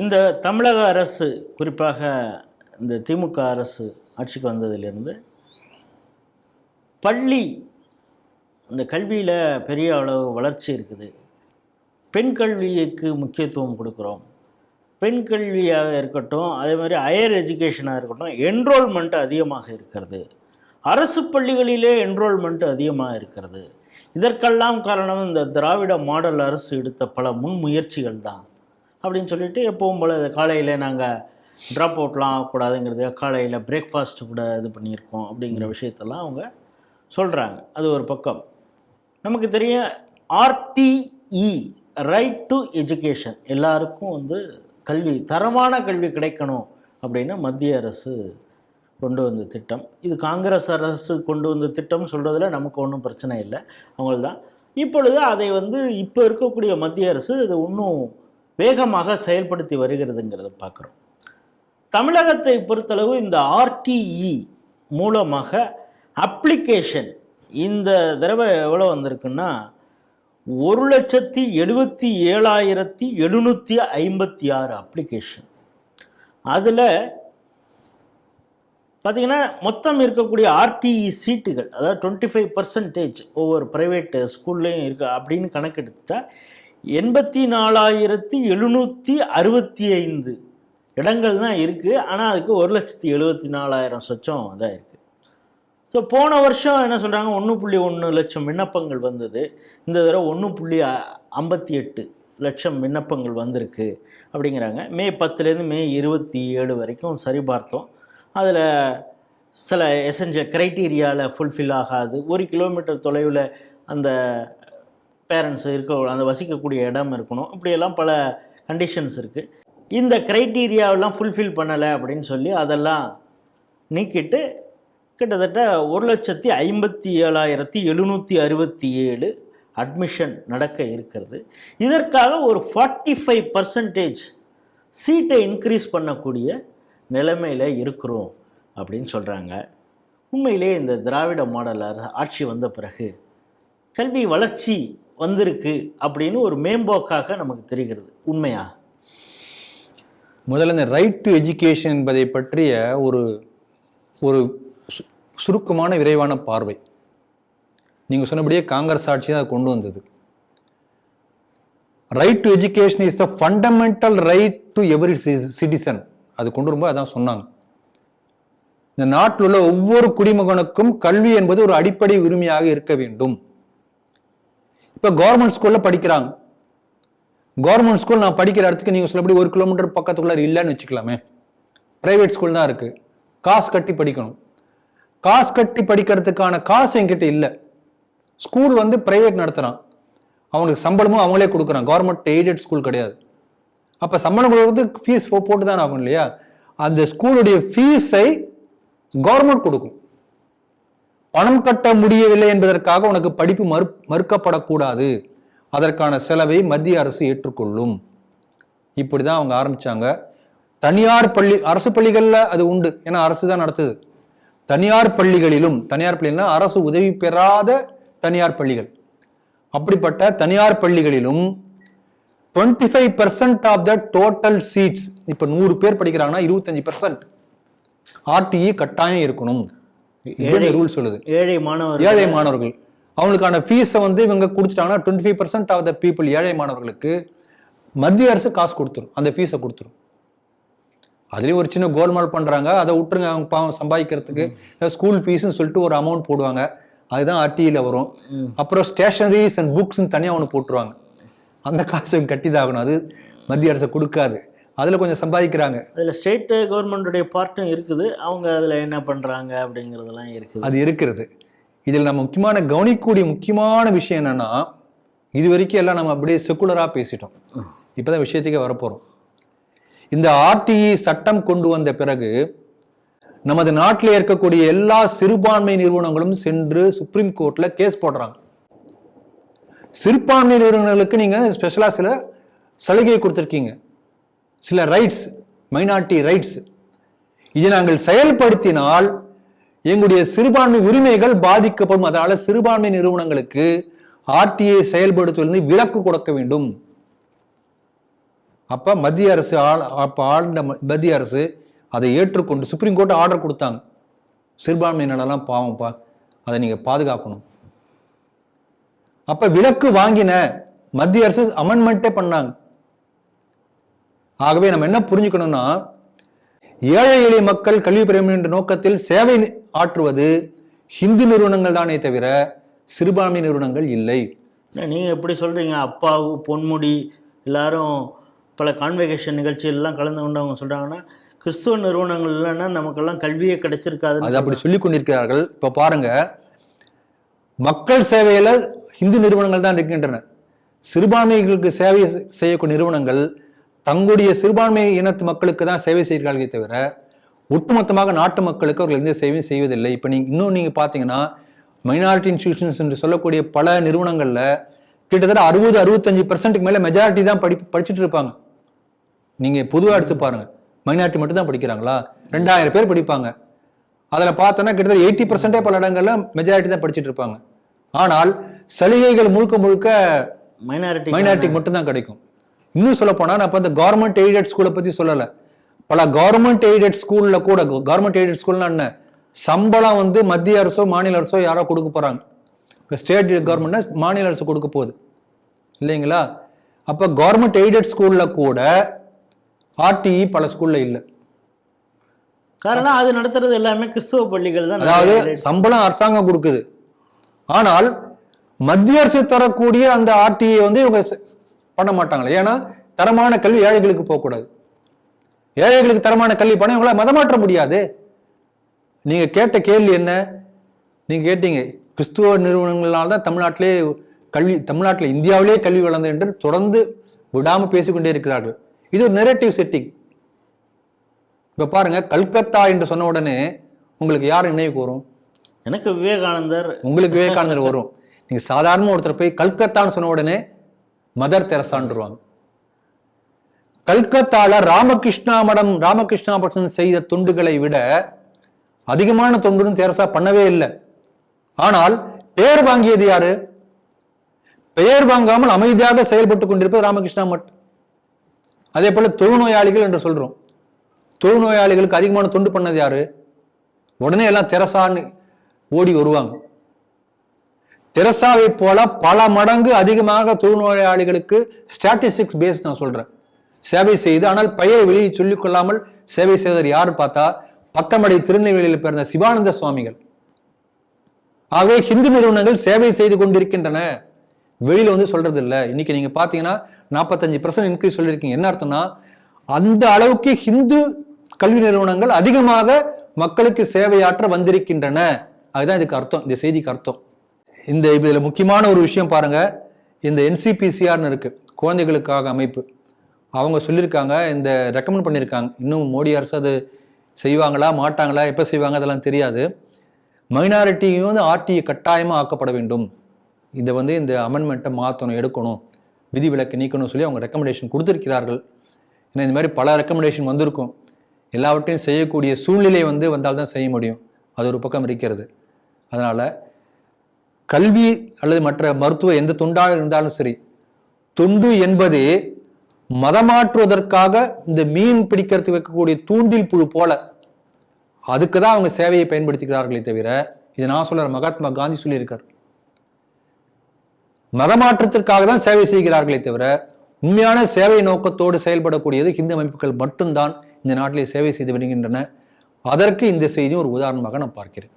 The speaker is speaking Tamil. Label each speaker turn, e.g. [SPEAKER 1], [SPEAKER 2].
[SPEAKER 1] இந்த தமிழக அரசு குறிப்பாக இந்த திமுக அரசு ஆட்சிக்கு வந்ததிலிருந்து பள்ளி இந்த கல்வியில் பெரிய அளவு வளர்ச்சி இருக்குது. பெண் கல்விக்கு முக்கியத்துவம் கொடுக்குறோம். பெண் கல்வியாக இருக்கட்டும் அதே மாதிரி ஹையர் எஜுகேஷனாக இருக்கட்டும் என்ரோல்மெண்ட் அதிகமாக இருக்கிறது. அரசு பள்ளிகளிலே என்ரோல்மெண்ட் அதிகமாக இருக்கிறது. இதற்கெல்லாம் காரணம் இந்த திராவிட மாடல் அரசு எடுத்த பல முன்முயற்சிகள் தான் அப்படின்னு சொல்லிட்டு எப்பவும் போல் காலையில் நாங்கள் ட்ராப் அவுட்லாம் ஆகக்கூடாதுங்கிறது காலையில் பிரேக்ஃபாஸ்ட் கூட இது பண்ணியிருக்கோம் அப்படிங்கிற விஷயத்தெல்லாம் அவங்க சொல்கிறாங்க அது ஒரு பக்கம். நமக்கு தெரியும் ஆர்டிஇ ரைட் டு எஜுகேஷன் எல்லாருக்கும் வந்து கல்வி தரமான கல்வி கிடைக்கணும் அப்படின்னு மத்திய அரசு கொண்டு வந்த திட்டம். இது காங்கிரஸ் அரசு கொண்டு வந்த திட்டம் சொல்கிறதுல நமக்கு ஒன்றும் பிரச்சனை இல்லை. அவங்கள தான் இப்பொழுது அதை வந்து இப்போ இருக்கக்கூடிய மத்திய அரசு இது இன்னும் வேகமாக செயல்படுத்தி வருகிறதுங்கிறத பார்க்குறோம். தமிழகத்தை பொறுத்தளவு இந்த ஆர்டிஇ மூலமாக அப்ளிகேஷன் இந்த தடவை எவ்வளோ வந்திருக்குன்னா ஒரு லட்சத்தி எழுபத்தி ஏழாயிரத்தி எழுநூற்றி ஐம்பத்தி ஆறு அப்ளிகேஷன். அதில் பார்த்தீங்கன்னா மொத்தம் இருக்கக்கூடிய ஆர்டிஇ சீட்டுகள் அதாவது டுவெண்ட்டி ஃபைவ் பர்சன்டேஜ் ஒவ்வொரு ப்ரைவேட் ஸ்கூல்லையும் இருக்கு அப்படின்னு கணக்கெடுத்துட்டா எண்பத்தி நாலாயிரத்தி எழுநூற்றி அறுபத்தி ஐந்து. இடங்கள் தான் இருக்குது ஆனால் அதுக்கு ஒரு லட்சத்தி எழுபத்தி நாலாயிரம் சொச்சம் தான் இருக்குது ஸோ போன வருஷம் என்ன சொல்கிறாங்க ஒன்று புள்ளி ஒன்று லட்சம் விண்ணப்பங்கள் வந்தது. இந்த தடவை ஒன்று புள்ளி ஐம்பத்தி எட்டு லட்சம் விண்ணப்பங்கள் வந்திருக்கு அப்படிங்கிறாங்க. மே பத்துலேருந்து மே இருபத்தி ஏழு வரைக்கும் சரி பார்த்தோம் அதில் சில எசென்ஷியல் க்ரைட்டீரியாவில் ஃபுல்ஃபில் ஆகாது. ஒரு கிலோமீட்டர் தொலைவில் அந்த பேரண்ட்ஸ் இருக்க அந்த வசிக்கக்கூடிய இடம் இருக்கணும். இப்படியெல்லாம் பல கண்டிஷன்ஸ் இருக்குது இந்த க்ரைட்டீரியாவெல்லாம் ஃபுல்ஃபில் பண்ணலை அப்படின்னு சொல்லி அதெல்லாம் நீக்கிட்டு கிட்டத்தட்ட ஒரு லட்சத்தி ஐம்பத்தி ஏழாயிரத்தி எழுநூற்றி அறுபத்தி ஏழு அட்மிஷன் நடக்க இருக்கிறது. இதற்காக ஒரு ஃபார்ட்டி ஃபைவ் பர்சன்டேஜ் சீட்டை இன்க்ரீஸ் பண்ணக்கூடிய நிலைமையில் இருக்கிறோம் அப்படின்னு சொல்கிறாங்க உண்மையிலே இந்த திராவிட மாடல் ஆட்சி வந்த பிறகு கல்வி வளர்ச்சி வந்திருக்கு அப்படின்னு ஒரு மேம்போக்காக நமக்கு தெரிகிறது. உண்மையா?
[SPEAKER 2] முதல்ல இந்த ரைட் டு எஜுகேஷன் என்பதை பற்றிய ஒரு ஒரு சு- சுருக்கமான விரைவான பார்வை. நீங்கள் சொன்னபடியே காங்கிரஸ் ஆட்சி தான் அதை கொண்டு வந்தது. Right to education is the fundamental right to every citizen அது கொண்டு வரும்போது அதான் சொன்னாங்க. இந்த நாட்டில் உள்ள ஒவ்வொரு குடிமகனுக்கும் கல்வி என்பது ஒரு அடிப்படை உரிமையாக இருக்க வேண்டும். இப்போ கவர்மெண்ட் ஸ்கூலில் படிக்கிறாங்க. கவர்மெண்ட் ஸ்கூல் நான் படிக்கிற இடத்துக்கு நீங்கள் சொல்லபடி ஒரு கிலோமீட்டர் பக்கத்துக்குள்ளே இல்லைன்னு வச்சுக்கலாமே. ப்ரைவேட் ஸ்கூல் தான் இருக்குது காசு கட்டி படிக்கணும். காசு கட்டி படிக்கிறதுக்கான காசு என்கிட்ட இல்லை. ஸ்கூல் வந்து ப்ரைவேட் நடத்துகிறான் அவனுக்கு சம்பளமும் அவங்களே கொடுக்குறான். கவர்மெண்ட் எய்டட் ஸ்கூல் கிடையாது. அப்போ சம்பளம் கொடுக்கறது ஃபீஸ் போட்டு தான் ஆகும் இல்லையா? அந்த ஸ்கூலுடைய ஃபீஸை கவர்மெண்ட் கொடுக்கும். பணம் கட்ட முடியவில்லை என்பதற்காக உனக்கு படிப்பு மறு மறுக்கப்படக்கூடாது. அதற்கான செலவை மத்திய அரசு ஏற்றுக்கொள்ளும். இப்படி தான் அவங்க ஆரம்பித்தாங்க தனியார் பள்ளி அரசு பள்ளிகளில் அது உண்டு. ஏன்னா அரசு தான் நடத்துது. தனியார் பள்ளிகளிலும் தனியார் பள்ளினா அரசு உதவி பெறாத தனியார் பள்ளிகள். அப்படிப்பட்ட தனியார் பள்ளிகளிலும் twenty five percent of the total seats இப்போ நூறு பேர் படிக்கிறாங்கன்னா இருபத்தஞ்சு பர்சன்ட் ஆர்டிஇ கட்டாயம் இருக்கணும். ரூல் சொல்லுது.
[SPEAKER 1] ஏழை மாணவர்
[SPEAKER 2] ஏழை மாணவர்கள். அவங்களுக்கான ஃபீஸை வந்து இவங்க கொடுத்துட்டாங்கன்னா twenty five percent of the people ஏழை மாணவர்களுக்கு மத்திய அரசு காசு கொடுத்துரும். அந்த ஃபீஸை கொடுத்துரும். அதுலேயும் ஒரு சின்ன கோல்மால் பண்ணுறாங்க அதை விட்டுருங்க அவங்க பாவம் சம்பாதிக்கிறதுக்கு. ஸ்கூல் ஃபீஸ்னு சொல்லிட்டு ஒரு அமௌண்ட் போடுவாங்க. அதுதான் ஆர்டியில் வரும். அப்புறம் ஸ்டேஷனரிஸ் அண்ட் புக்ஸ்னு தனியாக ஒன்று போட்டுருவாங்க. அந்த காசு கட்டி தான் ஆகணும். அது மத்திய அரசு கொடுக்காது. அதில் கொஞ்சம் சம்பாதிக்கிறாங்க.
[SPEAKER 1] அதில் ஸ்டேட் கவர்மெண்ட்டுடைய பார்ட்டும் இருக்குது. அவங்க அதில் என்ன பண்ணுறாங்க அப்படிங்கிறதெல்லாம் இருக்குது.
[SPEAKER 2] அது இருக்கிறது. இதில் நம்ம முக்கியமான கவனிக்கக்கூடிய முக்கியமான விஷயம் என்னன்னா இது வரைக்கும் எல்லாம் நம்ம அப்படியே செக்குலராக பேசிட்டோம். இப்போதான் விஷயத்துக்கே வரப்போகிறோம் இந்த ஆர்டிஇ சட்டம் கொண்டு வந்த பிறகு நமது நாட்டில் இருக்கக்கூடிய எல்லா சிறுபான்மை நிறுவனங்களும் சென்று சுப்ரீம் கோர்ட்ல கேஸ் போடுறாங்க. சிறுபான்மை நிறுவனங்களுக்கு நீங்க ஸ்பெஷலா சில சலுகை கொடுத்துருக்கீங்க. சில ரைட்ஸ் மைனாரிட்டி ரைட்ஸ் இதை நாங்கள் செயல்படுத்தினால் எங்களுடைய சிறுபான்மை உரிமைகள் பாதிக்கப்படும். அதனால சிறுபான்மை நிறுவனங்களுக்கு ஆர்டிஐ செயல்படுத்துவதிலிருந்து விலக்கு கொடுக்க வேண்டும். அப்போ மத்திய அரசு ஆள் அப்போ ஆழ்ந்த மத்திய அரசு அதை ஏற்றுக்கொண்டு சுப்ரீம் கோர்ட் ஆர்டர் கொடுத்தாங்க. சிறுபான்மை சிறுபான்மையினரெல்லாம் பாவம்ப்பா அதை நீங்கள் பாதுகாக்கணும். அப்போ விலக்கு வாங்கின மத்திய அரசு அமெண்ட்மெண்ட்டே பண்ணாங்க. ஆகவே நம்ம என்ன புரிஞ்சுக்கணும்னா ஏழை எளிய மக்கள் கல்வி பெற என்ற நோக்கத்தில் சேவை ஆற்றுவது ஹிந்து நிறுவனங்கள் தானே தவிர சிறுபான்மை நிறுவனங்கள் இல்லை.
[SPEAKER 1] நீங்கள் எப்படி சொல்கிறீங்க அப்பாவு பொன்முடி எல்லாரும் பல கான்வெகேஷன் நிகழ்ச்சியெல்லாம் கலந்து கொண்டவங்க சொல்கிறாங்கன்னா கிறிஸ்துவ நிறுவனங்கள் இல்லைன்னா நமக்கெல்லாம் கல்வியே கிடைச்சிருக்காதுன்னு
[SPEAKER 2] அது அப்படி சொல்லி கொண்டிருக்கிறார்கள். இப்ப பாருங்க மக்கள் சேவையில ஹிந்து நிறுவனங்கள் தான் இருக்கின்றன. சிறுபான்மைகளுக்கு சேவை செய்யக்கூடிய நிறுவனங்கள் தங்களுடைய சிறுபான்மை இனத்து மக்களுக்கு தான் சேவை செய்கிறார்களே தவிர ஒட்டுமொத்தமாக நாட்டு மக்களுக்கு அவர்கள் எந்த சேவையும் செய்வதில்லை. இப்போ நீங்க இன்னும் நீங்க பார்த்தீங்கன்னா மைனாரிட்டி இன்ஸ்டிடியூஷன்ஸ் என்று சொல்லக்கூடிய பல நிறுவனங்கள்ல கிட்டத்தட்ட அறுபது அறுபத்தஞ்சு பர்சன்ட்டுக்கு மேல மெஜாரிட்டி தான் படி படிச்சுட்டு இருப்பாங்க. நீங்க பொதுவா எடுத்து பாருங்க. மைனாரிட்டி மட்டும் தான் படிக்கிறாங்களா? ரெண்டாயிரம் பேர் படிப்பாங்க. அதுல பார்த்தோன்னா கிட்டத்தட்ட எயிட்டி பர்சன்டே பல இடங்கள்ல மெஜாரிட்டி தான் படிச்சுட்டு இருப்பாங்க. ஆனால் சலுகைகள் முழுக்க முழுக்க
[SPEAKER 1] மைனாரிட்டி
[SPEAKER 2] மைனாரிட்டிக்கு மட்டும்தான் கிடைக்கும். இன்னும் சொல்ல போனா நான் இப்போ இந்த கவர்மெண்ட் எய்டட் ஸ்கூலை பத்தி சொல்லல. பல கவர்மெண்ட் எய்டட் ஸ்கூல்ல கூட கவர்மெண்ட் எய்டட் ஸ்கூல்னா என்ன? சம்பளம் வந்து மத்திய அரசோ மாநில அரசோ யாரோ கொடுக்க போறாங்க. இப்போ ஸ்டேட் கவர்மெண்ட்னா மாநில அரசு கொடுக்க போகுது. இல்லைங்களா? அப்ப கவர்மெண்ட் எய்டட் ஸ்கூல்ல கூட ஆர்டிஇ பல ஸ்கூல்ல இல்லை.
[SPEAKER 1] காரணம் அது நடத்துறது எல்லாமே கிறிஸ்துவ பள்ளிகள் தான்.
[SPEAKER 2] அதாவது சம்பளம் அரசாங்கம் கொடுக்குது. ஆனால் மத்திய அரசு தரக்கூடிய அந்த ஆர்டிஐ வந்து இவங்க பண்ண மாட்டாங்களே. ஏன்னா தரமான கல்வி ஏழைகளுக்கு போகக்கூடாது. ஏழைகளுக்கு தரமான கல்வி பண்ண இவங்கள மதமாற்ற முடியாது. நீங்க கேட்ட கேள்வி என்ன? நீங்க கேட்டீங்க கிறிஸ்துவ நிறுவனங்களால் தான் தமிழ்நாட்டிலே கல்வி தமிழ்நாட்டில் இந்தியாவிலே கல்வி வளர்ந்தது என்று தொடர்ந்து விடாம பேசிக்கொண்டே இருக்கிறார்கள். இது ஒரு நெரேட்டிவ் செட்டிங் இப்ப பாருங்க கல்கத்தா என்று சொன்ன உடனே உங்களுக்கு யார் நினைவுக்கு வரும்
[SPEAKER 1] எனக்கு விவேகானந்தர்.
[SPEAKER 2] உங்களுக்கு விவேகானந்தர் வரும். நீங்க சாதாரண ஒருத்தர் போய் கல்கத்தான்னு சொன்ன உடனே மதர் தெரசான்றுவாங்க. கல்கத்தால ராமகிருஷ்ணா மடம் ராமகிருஷ்ணா பட்சன் செய்த தொண்டுகளை விட அதிகமான தொண்டுன்னு தெரசா பண்ணவே இல்லை. ஆனால் பெயர் வாங்கியது யாரு? பெயர் வாங்காமல் அமைதியாக செயல்பட்டு கொண்டிருப்பது ராமகிருஷ்ணா மட் அதே போல தொழுநோயாளிகள் என்று சொல்றோம். தொழுநோயாளிகளுக்கு அதிகமான தொண்டு பண்ணது யாரு? உடனே எல்லாம் தெரசான்னு ஓடி வருவாங்க. தெரசாவை போல பல மடங்கு அதிகமாக தொழுநோயாளிகளுக்கு ஸ்டாட்டிஸ்டிக்ஸ் பேஸ் நான் சொல்றேன். சேவை செய்து ஆனால் பெயரை வெளியே சொல்லிக் கொள்ளாமல் சேவை செய்தவர் யார் பார்த்தா பத்தமடை திருநெல்வேலியில் பிறந்த சிவானந்த சுவாமிகள். ஆகவே ஹிந்து நிறுவனங்கள் சேவை செய்து கொண்டிருக்கின்றன. வெளியில வந்து சொல்றது இல்லை இன்னைக்கு நீங்க பாத்தீங்கன்னா நாற்பத்தஞ்சு பர்சன்ட் இன்க்ரீஸ் சொல்லியிருக்கீங்க. என்ன அர்த்தம்னா அந்த அளவுக்கு ஹிந்து கல்வி நிறுவனங்கள் அதிகமாக மக்களுக்கு சேவையாற்ற வந்திருக்கின்றன. அதுதான் இதுக்கு அர்த்தம். இந்த செய்திக்கு அர்த்தம். இந்த இதில் முக்கியமான ஒரு விஷயம் பாருங்கள் இந்த என்சிபிசிஆர்னு இருக்குது குழந்தைகளுக்காக அமைப்பு. அவங்க சொல்லியிருக்காங்க இந்த ரெக்கமெண்ட் பண்ணியிருக்காங்க. இன்னும் மோடி அரசு அது செய்வாங்களா மாட்டாங்களா எப்போ செய்வாங்க அதெல்லாம் தெரியாது. மைனாரிட்டியும் வந்து ஆர்டிஐ கட்டாயமாக ஆக்கப்பட வேண்டும். இதை வந்து இந்த அமெண்ட்மெண்ட்டை மாற்றணும் எடுக்கணும் விதிவிலக்கு நீக்கணும்னு சொல்லி அவங்க ரெக்கமெண்டேஷன் கொடுத்துருக்கிறார்கள். ஏன்னா இந்த மாதிரி பல ரெக்கமெண்டேஷன் வந்திருக்கும். எல்லாவற்றையும் செய்யக்கூடிய சூழ்நிலை வந்து வந்தால்தான் செய்ய முடியும். அது ஒரு பக்கம் இருக்கிறது. அதனால் கல்வி அல்லது மற்ற மருத்துவ எந்த தொண்டாக இருந்தாலும் சரி தொண்டு என்பதே மதமாற்றுவதற்காக இந்த மீன் பிடிக்கிறதுக்கு வைக்கக்கூடிய தூண்டில் புழு போல அதுக்கு தான் அவங்க சேவையை பயன்படுத்திக்கிறார்களே தவிர இதை நான் சொல்ற மகாத்மா காந்தி சொல்லியிருக்கார். மதமாற்றத்திற்காக தான் சேவை செய்கிறார்களே தவிர உண்மையான சேவை நோக்கத்தோடு செயல்படக்கூடியது ஹிந்து அமைப்புகள் மட்டும்தான் இந்த நாட்டிலே சேவை செய்து வருகின்றன. அதற்கு இந்த செய்தியும் ஒரு உதாரணமாக நான் பார்க்கிறேன்.